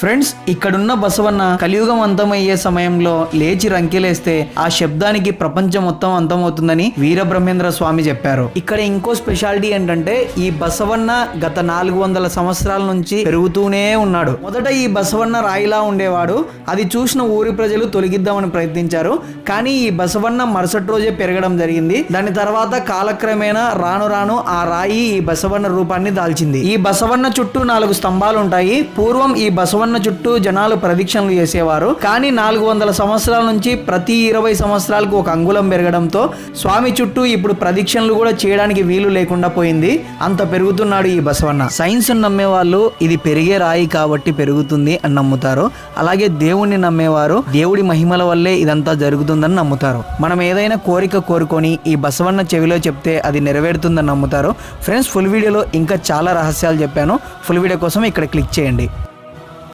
Friends ఇక్కడున్న బసవన్న కలియుగం అంతమయ్యే సమయంలో లేచి రంకెలేస్తే ఆ శబ్దానికి ప్రపంచం మొత్తం అంతమవుతుందని వీరబ్రహ్మేంద్ర స్వామి చెప్పారు. ఇక్కడ ఇంకో స్పెషాలిటీ ఏంటంటే ఈ బసవన్న గత నాలుగు వందల సంవత్సరాల నుంచి పెరుగుతూనే ఉన్నాడు. మొదట ఈ బసవన్న రాయిలా ఉండేవాడు. అది చూసిన ఊరి ప్రజలు తొలగిద్దామని ప్రయత్నించారు. కానీ ఈ బసవన్న మరుసటి రోజే పెరగడం జరిగింది. దాని తర్వాత కాలక్రమేణా రాను రాను ఆ రాయి ఈ బసవన్న రూపాన్ని దాల్చింది. ఈ బసవన్న చుట్టూ నాలుగు స్తంభాలు ఉంటాయి పూర్వం ఈ బసవన్న చుట్టూ జనాలు ప్రదక్షిణలు చేసేవారు. కానీ నాలుగు వందల సంవత్సరాల నుంచి ప్రతి ఇరవై సంవత్సరాలకు ఒక అంగుళం పెరగడంతో స్వామి చుట్టూ ఇప్పుడు ప్రదక్షిణలు కూడా చేయడానికి వీలు లేకుండా పోయింది. అంత పెరుగుతున్నాడు ఈ బసవన్న. సైన్స్ నమ్మే వాళ్ళు ఇది పెరిగే రాయి కాబట్టి పెరుగుతుంది అని నమ్ముతారు. అలాగే దేవుణ్ణి నమ్మేవారు దేవుడి మహిమల వల్లే ఇదంతా జరుగుతుందని నమ్ముతారు. మనం ఏదైనా కోరిక కోరుకొని ఈ బసవన్న చెవిలో చెప్తే అది నెరవేరుతుందని నమ్ముతారు. ఫ్రెండ్స్ ఫుల్ వీడియోలో ఇంకా చాలా రహస్యాలు చెప్పాను. ఫుల్ వీడియో కోసం ఇక్కడ క్లిక్ చేయండి.